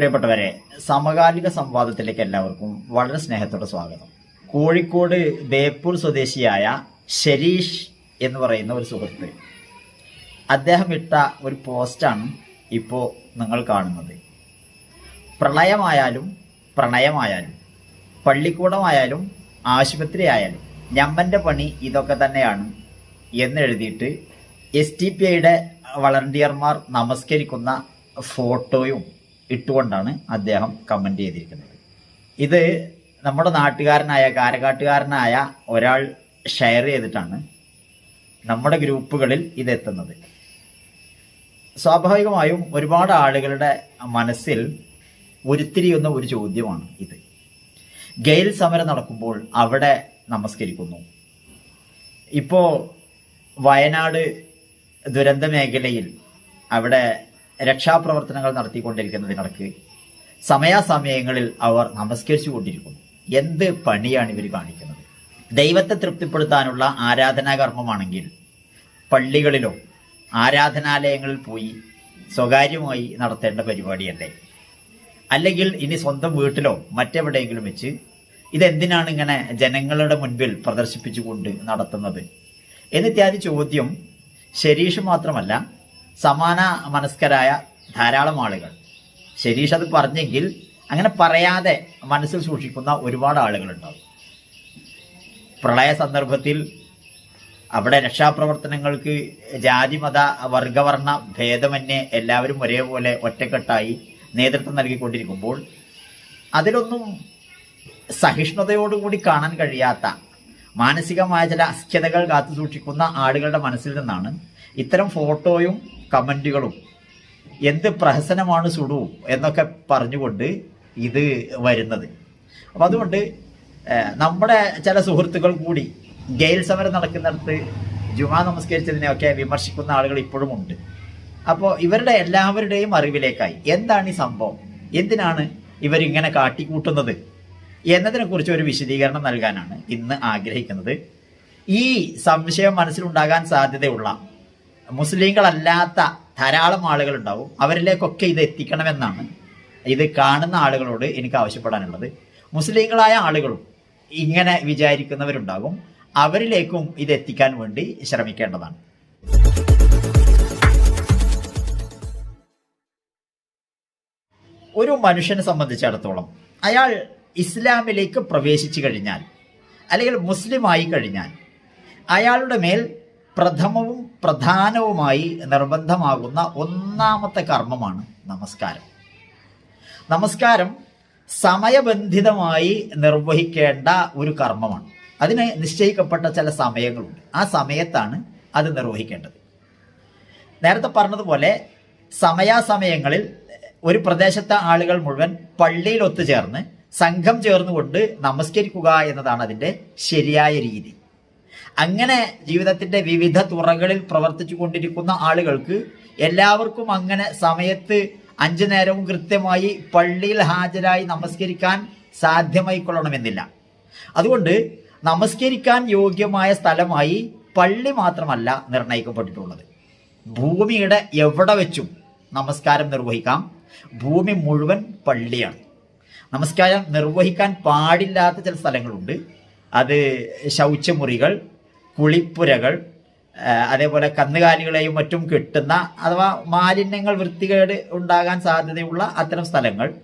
പ്രിയപ്പെട്ടവരെ സമകാലിക സംവാദത്തിലേക്ക് എല്ലാവർക്കും വളരെ സ്നേഹത്തോടെ സ്വാഗതം. കോഴിക്കോട് ബേപ്പൂർ സ്വദേശിയായ ഷെരീഷ് എന്ന് പറയുന്ന ഒരു സുഹൃത്ത്. അദ്ദേഹം ഇട്ട ഒരു പോസ്റ്റാണ് ഇപ്പോൾ നിങ്ങൾ കാണുന്നത്. പ്രളയമായാലും പ്രണയമായാലും പള്ളിക്കൂടമായാലും ആശുപത്രി ആയാലും ഞമ്മന്റെ പണി ഇതൊക്കെ തന്നെയാണ് എന്നെഴുതിയിട്ട് എസ് ടി പി ഐയുടെ വളണ്ടിയർമാർ നമസ്കരിക്കുന്ന ഫോട്ടോയും ഇട്ടുകൊണ്ടാണ് അദ്ദേഹം കമന്റ് ചെയ്തിരിക്കുന്നത്. ഇത് നമ്മുടെ നാട്ടുകാരനായ കാരക്കാട്ടുകാരനായ ഒരാൾ ഷെയർ ചെയ്തിട്ടാണ് നമ്മുടെ ഗ്രൂപ്പുകളിൽ ഇതെത്തുന്നത് സ്വാഭാവികമായും ഒരുപാട് ആളുകളുടെ മനസ്സിൽ ഉരുത്തിരിയുന്ന ഒരു ചോദ്യമാണ് ഇത്. ഗെയിൽ സമരം നടക്കുമ്പോൾ അവിടെ നമസ്കരിക്കുന്നു. ഇപ്പോൾ വയനാട് ദുരന്ത മേഖലയിൽ അവിടെ രക്ഷാപ്രവർത്തനങ്ങൾ നടത്തിക്കൊണ്ടിരിക്കുന്നതിനിടക്ക് സമയാസമയങ്ങളിൽ അവർ നമസ്കരിച്ചു കൊണ്ടിരിക്കുന്നു എന്ത് പണിയാണ് ഇവർ കാണിക്കുന്നത്? ദൈവത്തെ തൃപ്തിപ്പെടുത്താനുള്ള ആരാധനാകർമ്മമാണെങ്കിൽ പള്ളികളിലോ ആരാധനാലയങ്ങളിൽ പോയി സ്വകാര്യമായി നടത്തേണ്ട പരിപാടിയല്ലേ? അല്ലെങ്കിൽ ഇനി സ്വന്തം വീട്ടിലോ മറ്റെവിടെയെങ്കിലും വെച്ച് ഇതെന്തിനാണ് ഇങ്ങനെ ജനങ്ങളുടെ മുൻപിൽ പ്രദർശിപ്പിച്ചുകൊണ്ട് നടത്തുന്നത്? എന്നിത്യാദി ചോദ്യം ശരീഷ് മാത്രമല്ല സമാന മനസ്കരായ ധാരാളം ആളുകൾ. ശരീഷ് അത് പറഞ്ഞെങ്കിൽ അങ്ങനെ പറയാതെ മനസ്സിൽ സൂക്ഷിക്കുന്ന ഒരുപാട് ആളുകളുണ്ടാവും. പ്രളയ സന്ദർഭത്തിൽ അവിടെ രക്ഷാപ്രവർത്തനങ്ങൾക്ക് ജാതിമത വർഗവർണ ഭേദമന്യേ എല്ലാവരും ഒരേപോലെ ഒറ്റക്കെട്ടായി നേതൃത്വം നൽകിക്കൊണ്ടിരിക്കുമ്പോൾ അതിലൊന്നും സഹിഷ്ണുതയോടുകൂടി കാണാൻ കഴിയാത്ത മാനസികമായ ചില അസ്ഥ്യതകൾ കാത്തു സൂക്ഷിക്കുന്ന ആളുകളുടെ മനസ്സിൽ നിന്നാണ് ഇത്തരം ഫോട്ടോയും കമന്റുകളും എന്ത് പ്രഹസനമാണ് സുഡു എന്നൊക്കെ പറഞ്ഞുകൊണ്ട് ഇത് വരുന്നത്. അപ്പം അതുകൊണ്ട് നമ്മുടെ ചില സുഹൃത്തുക്കൾ കൂടി ഗെയിൽ സമരം നടക്കുന്നിടത്ത് ജുമാ നമസ്കരിച്ചതിനെയൊക്കെ വിമർശിക്കുന്ന ആളുകൾ ഇപ്പോഴും ഉണ്ട്. അപ്പോൾ ഇവരുടെ എല്ലാവരുടെയും അറിവിലേക്കായി എന്താണ് ഈ സംഭവം? എന്തിനാണ് ഇവരിങ്ങനെ കാട്ടിക്കൂട്ടുന്നത്? എന്നതിനെക്കുറിച്ച് ഒരു വിശദീകരണം നൽകാനാണ് ഇന്ന് ആഗ്രഹിക്കുന്നത്. ഈ സംശയം മനസ്സിലുണ്ടാകാൻ സാധ്യതയുള്ള മുസ്ലിങ്ങളല്ലാത്ത ധാരാളം ആളുകൾ ഉണ്ടാവും അവരിലേക്കൊക്കെ ഇത് എത്തിക്കണമെന്നാണ് ഇത് കാണുന്ന ആളുകളോട് എനിക്ക് ആവശ്യപ്പെടാനുള്ളത്. മുസ്ലിങ്ങളായ ആളുകളും ഇങ്ങനെ വിചാരിക്കുന്നവരുണ്ടാകും. അവരിലേക്കും ഇത് എത്തിക്കാൻ വേണ്ടി ശ്രമിക്കേണ്ടതാണ്. ഒരു മനുഷ്യനെ സംബന്ധിച്ചിടത്തോളം അയാൾ ഇസ്ലാമിലേക്ക് പ്രവേശിച്ചു കഴിഞ്ഞാൽ അല്ലെങ്കിൽ മുസ്ലിമായി കഴിഞ്ഞാൽ അയാളുടെ മേൽ പ്രഥമവും പ്രധാനവുമായി നിർബന്ധമാകുന്ന ഒന്നാമത്തെ കർമ്മമാണ് നമസ്കാരം. നമസ്കാരം സമയബന്ധിതമായി നിർവഹിക്കേണ്ട ഒരു കർമ്മമാണ്. അതിന് നിശ്ചയിക്കപ്പെട്ട ചില സമയങ്ങളുണ്ട്. ആ സമയത്താണ് അത് നിർവഹിക്കേണ്ടത്. നേരത്തെ പറഞ്ഞതുപോലെ സമയാസമയങ്ങളിൽ ഒരു പ്രദേശത്തെ ആളുകൾ മുഴുവൻ പള്ളിയിൽ ഒത്തുചേർന്ന് സംഘം ചേർന്നുകൊണ്ട് നമസ്കരിക്കുക എന്നതാണ് അതിന്റെ ശരിയായ രീതി. അങ്ങനെ ജീവിതത്തിന്റെ വിവിധ തുറകളിൽ പ്രവർത്തിച്ചു കൊണ്ടിരിക്കുന്ന ആളുകൾക്ക് എല്ലാവർക്കും അങ്ങനെ സമയത്ത് അഞ്ചു നേരവും കൃത്യമായി പള്ളിയിൽ ഹാജരായി നമസ്കരിക്കാൻ സാധ്യമായിക്കൊള്ളണമെന്നില്ല. അതുകൊണ്ട് നമസ്കരിക്കാൻ യോഗ്യമായ സ്ഥലമായി പള്ളി മാത്രമല്ല നിർണയിക്കപ്പെട്ടിട്ടുള്ളത്. ഭൂമിയുടെ എവിടെ വെച്ചും നമസ്കാരം നിർവഹിക്കാം. ഭൂമി മുഴുവൻ പള്ളിയാണ്. നമസ്കാരം നിർവഹിക്കാൻ പാടില്ലാത്ത ചില സ്ഥലങ്ങളുണ്ട്. അത് ശൗചമുറികൾ കുളിപ്പുരകൾ അതേപോലെ കന്നുകാലികളെയും മറ്റും കിട്ടുന്ന അഥവാ മാലിന്യങ്ങൾ വൃത്തികേട് ഉണ്ടാകാൻ സാധ്യതയുള്ള അത്തരം സ്ഥലങ്ങൾ.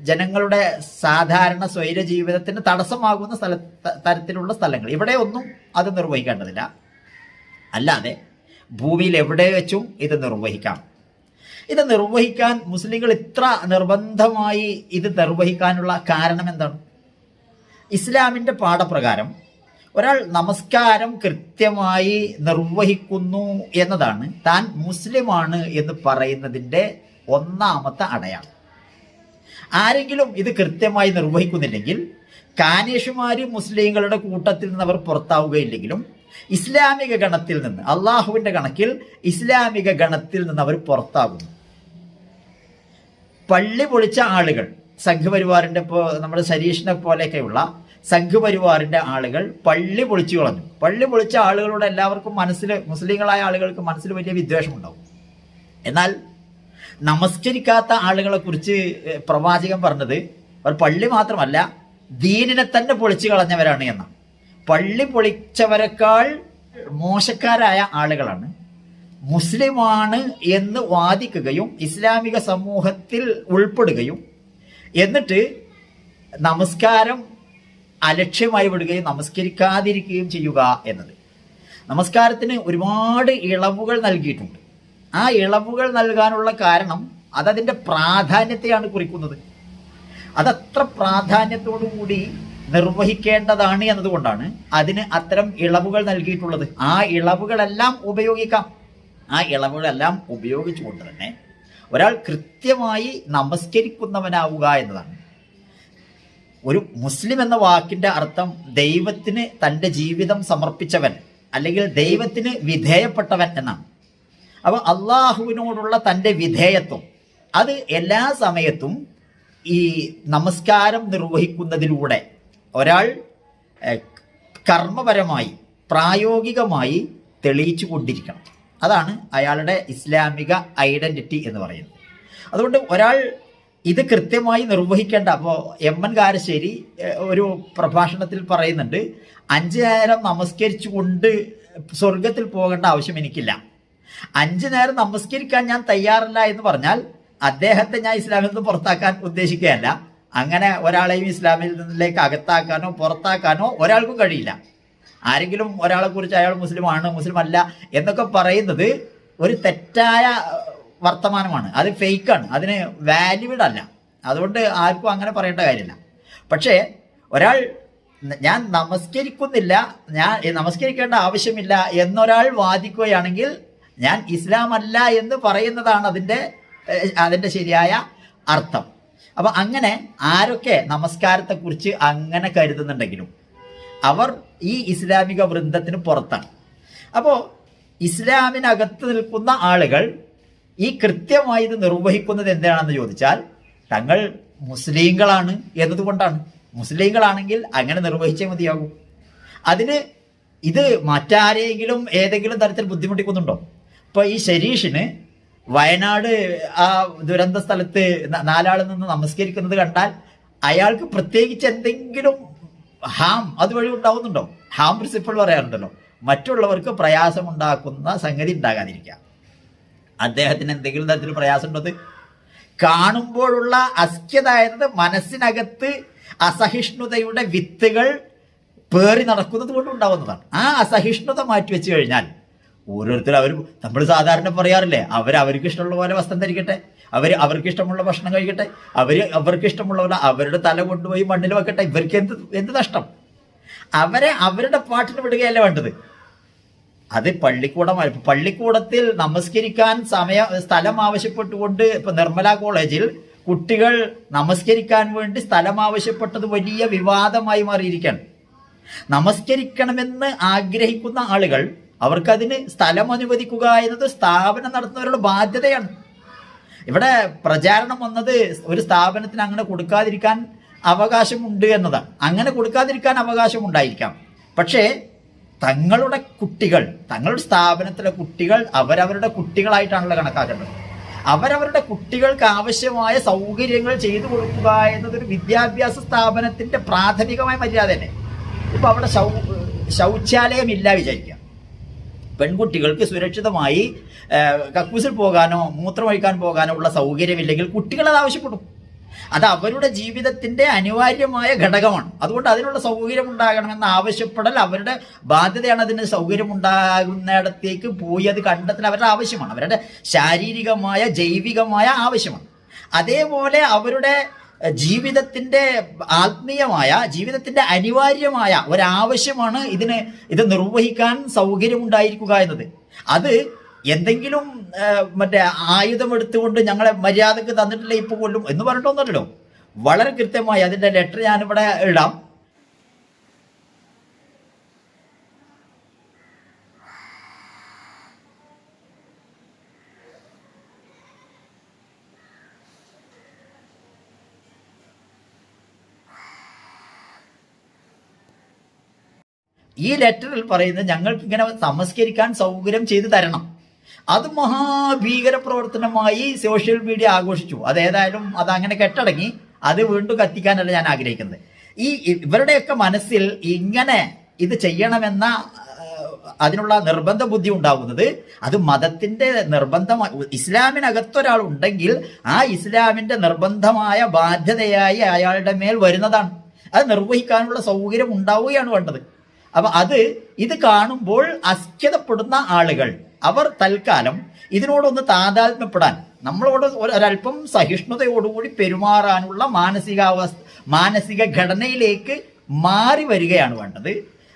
ജനങ്ങളുടെ സാധാരണ സ്വൈര ജീവിതത്തിന് തടസ്സമാകുന്ന സ്ഥല തരത്തിലുള്ള സ്ഥലങ്ങൾ. ഇവിടെ ഒന്നും അത് നിർവഹിക്കേണ്ടതില്ല. അല്ലാതെ ഭൂമിയിൽ എവിടെ വെച്ചും ഇത് നിർവഹിക്കാം. ഇത് നിർവഹിക്കാൻ മുസ്ലിങ്ങൾ ഇത്ര നിർബന്ധമായി ഇത് നിർവഹിക്കാനുള്ള കാരണം എന്താണ്? ഇസ്ലാമിന്റെ പാഠപ്രകാരം ഒരാൾ നമസ്കാരം കൃത്യമായി നിർവഹിക്കുന്നു എന്നതാണ്. താൻ മുസ്ലിമാണ് എന്ന് പറയുന്നതിന്റെ ഒന്നാമത്തെ അടയാളം. ആരെങ്കിലും ഇത് കൃത്യമായി നിർവഹിക്കുന്നില്ലെങ്കിൽ കാനേഷുമാര് മുസ്ലിങ്ങളുടെ കൂട്ടത്തിൽ നിന്ന് അവർ പുറത്താവുകയില്ലെങ്കിലും ഇസ്ലാമിക ഗണത്തിൽ നിന്ന് അള്ളാഹുവിന്റെ കണക്കിൽ ഇസ്ലാമിക ഗണത്തിൽ നിന്ന് അവർ പുറത്താകുന്നു. പള്ളി പൊളിച്ച ആളുകൾ സംഘപരിവാറിന്റെ ഇപ്പോൾ നമ്മുടെ സരീഷിനെ പോലെയൊക്കെയുള്ള സംഘപരിവാറിന്റെ ആളുകൾ പള്ളി പൊളിച്ചു കളഞ്ഞു. പള്ളി പൊളിച്ച ആളുകളോട് എല്ലാവർക്കും മനസ്സിൽ മുസ്ലിങ്ങളായ ആളുകൾക്ക് മനസ്സിൽ വലിയ വിദ്വേഷമുണ്ടാവും. എന്നാൽ നമസ്കരിക്കാത്ത ആളുകളെ കുറിച്ച് പ്രവാചകൻ പറഞ്ഞത് അവർ പള്ളി മാത്രമല്ല ദീനിനെ തന്നെ പൊളിച്ചു കളഞ്ഞവരാണ് എന്ന പള്ളി പൊളിച്ചവരെക്കാൾ മോശക്കാരായ ആളുകളാണ്. മുസ്ലിമാണ് എന്ന് വാദിക്കുകയും ഇസ്ലാമിക സമൂഹത്തിൽ ഉൾപ്പെടുകയും. എന്നിട്ട് നമസ്കാരം അലക്ഷ്യമായി വിടുകയും നമസ്കരിക്കാതിരിക്കുകയും ചെയ്യുക എന്നത്. നമസ്കാരത്തിന് ഒരുപാട് ഇളവുകൾ നൽകിയിട്ടുണ്ട്. ആ ഇളവുകൾ നൽകാനുള്ള കാരണം അതതിന്റെ പ്രാധാന്യത്തെയാണ് കുറിക്കുന്നത്. അതത്ര പ്രാധാന്യത്തോടുകൂടി നിർവഹിക്കേണ്ടതാണ് എന്നതുകൊണ്ടാണ് അതിന് അത്തരം ഇളവുകൾ നൽകിയിട്ടുള്ളത്. ആ ഇളവുകളെല്ലാം ഉപയോഗിക്കാം. ആ ഇളവുകളെല്ലാം ഉപയോഗിച്ചുകൊണ്ട് തന്നെ ഒരാൾ കൃത്യമായി നമസ്കരിക്കുന്നവനാവുക എന്നതാണ്. ഒരു മുസ്ലിം എന്ന വാക്കിന്റെ അർത്ഥം ദൈവത്തിന് തന്റെ ജീവിതം സമർപ്പിച്ചവൻ അല്ലെങ്കിൽ ദൈവത്തിന് വിധേയപ്പെട്ടവൻ എന്നാണ്. അപ്പോൾ അള്ളാഹുവിനോടുള്ള തന്റെ വിധേയത്വം. അത് എല്ലാ സമയത്തും ഈ നമസ്കാരം നിർവഹിക്കുന്നതിലൂടെ ഒരാൾ കർമ്മപരമായി പ്രായോഗികമായി തെളിയിച്ചു കൊണ്ടിരിക്കണം. അതാണ് അയാളുടെ ഇസ്ലാമിക ഐഡന്റിറ്റി എന്ന് പറയുന്നത്. അതുകൊണ്ട് ഒരാൾ ഇത് കൃത്യമായി നിർവഹിക്കേണ്ട അപ്പോൾ എം എൻ കാരശ്ശേരി ഒരു പ്രഭാഷണത്തിൽ പറയുന്നുണ്ട് അഞ്ച് നേരം നമസ്കരിച്ചു കൊണ്ട് സ്വർഗത്തിൽ പോകേണ്ട ആവശ്യം എനിക്കില്ല. അഞ്ച് നേരം നമസ്കരിക്കാൻ ഞാൻ തയ്യാറല്ല എന്ന് പറഞ്ഞാൽ അദ്ദേഹത്തെ ഞാൻ ഇസ്ലാമിൽ നിന്ന് പുറത്താക്കാൻ ഉദ്ദേശിക്കുകയല്ല. അങ്ങനെ ഒരാളെയും ഇസ്ലാമിൽ നിന്നിലേക്ക് അകത്താക്കാനോ പുറത്താക്കാനോ ഒരാൾക്കും കഴിയില്ല. ആരെങ്കിലും ഒരാളെ കുറിച്ച് അയാൾ മുസ്ലിമാണ് മുസ്ലിം അല്ല എന്നൊക്കെ പറയുന്നത് ഒരു തെറ്റായ വർത്തമാനമാണ്. അത് ഫേക്കാണ്. അതിന് വാല്യൂഡ് അല്ല. അതുകൊണ്ട് ആർക്കും അങ്ങനെ പറയേണ്ട കാര്യമില്ല. പക്ഷേ ഒരാൾ ഞാൻ നമസ്കരിക്കുന്നില്ല ഞാൻ നമസ്കരിക്കേണ്ട ആവശ്യമില്ല എന്നൊരാൾ വാദിക്കുകയാണെങ്കിൽ ഞാൻ ഇസ്ലാം അല്ല എന്ന് പറയുന്നതാണ് അതിന്റെ അതിന്റെ ശരിയായ അർത്ഥം. അപ്പം അങ്ങനെ ആരൊക്കെ നമസ്കാരത്തെക്കുറിച്ച് അങ്ങനെ കരുതുന്നുണ്ടെങ്കിലും അവർ ഈ ഇസ്ലാമിക വൃന്ദത്തിന് പുറത്താണ്. അപ്പോൾ ഇസ്ലാമിനകത്ത് നിൽക്കുന്ന ആളുകൾ ഈ കൃത്യമായി ഇത് നിർവഹിക്കുന്നത് എന്തിനാണെന്ന് ചോദിച്ചാൽ തങ്ങൾ മുസ്ലിങ്ങളാണ് എന്നതുകൊണ്ടാണ്. മുസ്ലിങ്ങളാണെങ്കിൽ അങ്ങനെ നിർവഹിച്ചേ മതിയാകും. അതിന് ഇത് മറ്റാരെങ്കിലും ഏതെങ്കിലും തരത്തിൽ ബുദ്ധിമുട്ടിക്കുന്നുണ്ടോ? ഇപ്പൊ ഈ ശരീഷിന് വയനാട് ആ ദുരന്ത സ്ഥലത്ത് നാലാൾ നിന്ന് നമസ്കരിക്കുന്നത് കണ്ടാൽ അയാൾക്ക് പ്രത്യേകിച്ച് എന്തെങ്കിലും ഹാം അതുവഴി ഉണ്ടാവുന്നുണ്ടോ? ഹാം പ്രിൻസിപ്പിൾ പറയാറുണ്ടല്ലോ. മറ്റുള്ളവർക്ക് പ്രയാസമുണ്ടാക്കുന്ന സംഗതി ഉണ്ടാകാതിരിക്കുക അദ്ദേഹത്തിന് എന്തെങ്കിലും തരത്തിൽ പ്രയാസമുണ്ടത് കാണുമ്പോഴുള്ള അസ്ക്യത എന്നത് മനസ്സിനകത്ത് അസഹിഷ്ണുതയുടെ വിത്തുകൾ പേറി നടക്കുന്നത് കൊണ്ട് ഉണ്ടാവുന്നതാണ്. ആ അസഹിഷ്ണുത മാറ്റി വെച്ച് കഴിഞ്ഞാൽ ഓരോരുത്തരും അവർ നമ്മൾ സാധാരണ പറയാറില്ലേ അവർ അവർക്ക് ഇഷ്ടമുള്ള പോലെ വസ്ത്രം ധരിക്കട്ടെ അവർ അവർക്ക് ഇഷ്ടമുള്ള ഭക്ഷണം കഴിക്കട്ടെ അവർ അവർക്ക് ഇഷ്ടമുള്ള പോലെ അവരുടെ തല കൊണ്ടുപോയി മണ്ണിൽ വെക്കട്ടെ ഇവർക്ക് എന്ത് എന്ത് നഷ്ടം? അവരെ അവരുടെ പാട്ടിന് വിടുകയല്ല വേണ്ടത്. അത് പള്ളിക്കൂടമായി. പള്ളിക്കൂടത്തിൽ നമസ്കരിക്കാൻ സമയ സ്ഥലം ആവശ്യപ്പെട്ടുകൊണ്ട് ഇപ്പൊ നിർമ്മല കോളേജിൽ കുട്ടികൾ നമസ്കരിക്കാൻ വേണ്ടി സ്ഥലം ആവശ്യപ്പെട്ടത് വലിയ വിവാദമായി മാറിയിരിക്കണം നമസ്കരിക്കണമെന്ന് ആഗ്രഹിക്കുന്ന ആളുകൾ അവർക്കതിന് സ്ഥലം അനുവദിക്കുക എന്നത് സ്ഥാപനം നടത്തുന്നവരുടെ ബാധ്യതയാണ്. ഇവിടെ പ്രചാരണം വന്നത് ഒരു സ്ഥാപനത്തിന് അങ്ങനെ കൊടുക്കാതിരിക്കാൻ അവകാശമുണ്ട് എന്നതാണ്. അങ്ങനെ കൊടുക്കാതിരിക്കാൻ അവകാശമുണ്ടായിരിക്കാം. പക്ഷേ തങ്ങളുടെ കുട്ടികൾ തങ്ങളുടെ സ്ഥാപനത്തിലെ കുട്ടികൾ അവരവരുടെ കുട്ടികളായിട്ടാണല്ലോ കണക്കാക്കേണ്ടത്. അവരവരുടെ കുട്ടികൾക്ക് ആവശ്യമായ സൗകര്യങ്ങൾ ചെയ്തു കൊടുക്കുക എന്നതൊരു വിദ്യാഭ്യാസ സ്ഥാപനത്തിന്റെ പ്രാഥമികമായ മര്യാദ തന്നെ. ഇപ്പൊ അവിടെ ശൗ ശൗചാലയം ഇല്ല വിചാരിക്കുക. പെൺകുട്ടികൾക്ക് സുരക്ഷിതമായി കക്കൂസിൽ പോകാനോ മൂത്രമൊഴിക്കാൻ പോകാനോ ഉള്ള സൗകര്യമില്ലെങ്കിൽ കുട്ടികൾ അത് ആവശ്യപ്പെടും. അത് അവരുടെ ജീവിതത്തിന്റെ അനിവാര്യമായ ഘടകമാണ്. അതുകൊണ്ട് അതിനുള്ള സൗകര്യം ഉണ്ടാകണമെന്ന് ആവശ്യപ്പെടൽ അവരുടെ ബാധ്യതയാണ് അതിന് സൗകര്യം ഉണ്ടാകുന്നിടത്തേക്ക് പോയി അത് കണ്ടെത്തൽ അവരുടെ ആവശ്യമാണ്. അവരുടെ ശാരീരികമായ ജൈവികമായ ആവശ്യമാണ്. അതേപോലെ അവരുടെ ജീവിതത്തിന്റെ ആത്മീയമായ ജീവിതത്തിന്റെ അനിവാര്യമായ ഒരാവശ്യമാണ് ഇതിന് ഇത് നിർവഹിക്കാൻ സൗകര്യമുണ്ടായിരിക്കുക എന്നത്. അത് എന്തെങ്കിലും മറ്റേ ആയുധം എടുത്തുകൊണ്ട് ഞങ്ങളെ മര്യാദയ്ക്ക് തന്നിട്ടില്ല ഇപ്പൊ കൊല്ലും എന്ന് പറഞ്ഞിട്ടൊന്നുമല്ലോ വളരെ കൃത്യമായി അതിന്റെ ലെറ്റർ ഞാനിവിടെ ഇടാം ഈ ലെറ്ററിൽ പറയുന്നത് ഞങ്ങൾക്ക് ഇങ്ങനെ നമസ്കരിക്കാൻ സൗകര്യം ചെയ്തു തരണം. അത് മഹാഭീകര പ്രവർത്തനമായി സോഷ്യൽ മീഡിയ ആഘോഷിച്ചു. അത് ഏതായാലും അത് അങ്ങനെ കെട്ടടങ്ങി. അത് വീണ്ടും കത്തിക്കാനല്ല ഞാൻ ആഗ്രഹിക്കുന്നത്. ഈ ഇവരുടെയൊക്കെ മനസ്സിൽ ഇങ്ങനെ ഇത് ചെയ്യണമെന്ന അതിനുള്ള നിർബന്ധ ബുദ്ധി ഉണ്ടാകുന്നത് അത് മതത്തിന്റെ നിർബന്ധമായി ഇസ്ലാമിനകത്തൊരാൾ ഉണ്ടെങ്കിൽ ആ ഇസ്ലാമിന്റെ നിർബന്ധമായ ബാധ്യതയായി അയാളുടെ മേൽ വരുന്നതാണ്. അത് നിർവഹിക്കാനുള്ള സൗകര്യം ഉണ്ടാവുകയാണ് വേണ്ടത്. അപ്പൊ അത് ഇത് കാണുമ്പോൾ അസ്ഖ്യതപ്പെടുന്ന ആളുകൾ അവർ തൽക്കാലം ഇതിനോടൊന്ന് താതാത്മ്യപ്പെടാൻ നമ്മളോട് ഒരൽപ്പം സഹിഷ്ണുതയോടുകൂടി പെരുമാറാനുള്ള മാനസികാവസ്ഥ മാനസിക ഘടനയിലേക്ക് മാറി വരികയാണ് വേണ്ടത്.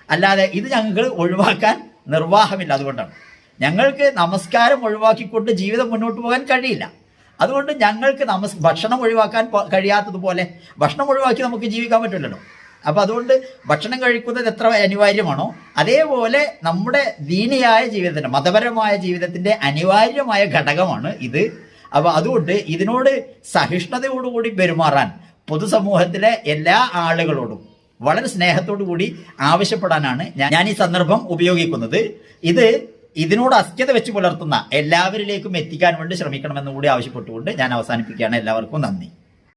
അല്ലാതെ ഇത് ഞങ്ങൾ ഒഴിവാക്കാൻ നിർവാഹമില്ല. അതുകൊണ്ടാണ് ഞങ്ങൾക്ക് നമസ്കാരം ഒഴിവാക്കിക്കൊണ്ട് ജീവിതം മുന്നോട്ട് പോകാൻ കഴിയില്ല. അതുകൊണ്ട് ഞങ്ങൾക്ക് നമസ് ഭക്ഷണം ഒഴിവാക്കാൻ കഴിയാത്തതുപോലെ ഭക്ഷണം ഒഴിവാക്കി നമുക്ക് ജീവിക്കാൻ പറ്റില്ലല്ലോ. അപ്പൊ അതുകൊണ്ട് ഭക്ഷണം കഴിക്കുന്നത് എത്ര അനിവാര്യമാണോ അതേപോലെ നമ്മുടെ ദീനിയായ ജീവിതത്തിന്റെ മതപരമായ ജീവിതത്തിന്റെ അനിവാര്യമായ ഘടകമാണ് ഇത്. അപ്പൊ അതുകൊണ്ട് ഇതിനോട് സഹിഷ്ണുതയോടുകൂടി പെരുമാറാൻ പൊതുസമൂഹത്തിലെ എല്ലാ ആളുകളോടും വളരെ സ്നേഹത്തോടു കൂടി ആവശ്യപ്പെടാനാണ് ഞാൻ ഈ സന്ദർഭം ഉപയോഗിക്കുന്നത്. ഇത് ഇതിനോട് അസ്ഥ്യത വെച്ച് പുലർത്തുന്ന എല്ലാവരിലേക്കും എത്തിക്കാൻ വേണ്ടി ശ്രമിക്കണമെന്ന് കൂടി ആവശ്യപ്പെട്ടുകൊണ്ട് ഞാൻ അവസാനിപ്പിക്കുകയാണ്. എല്ലാവർക്കും നന്ദി.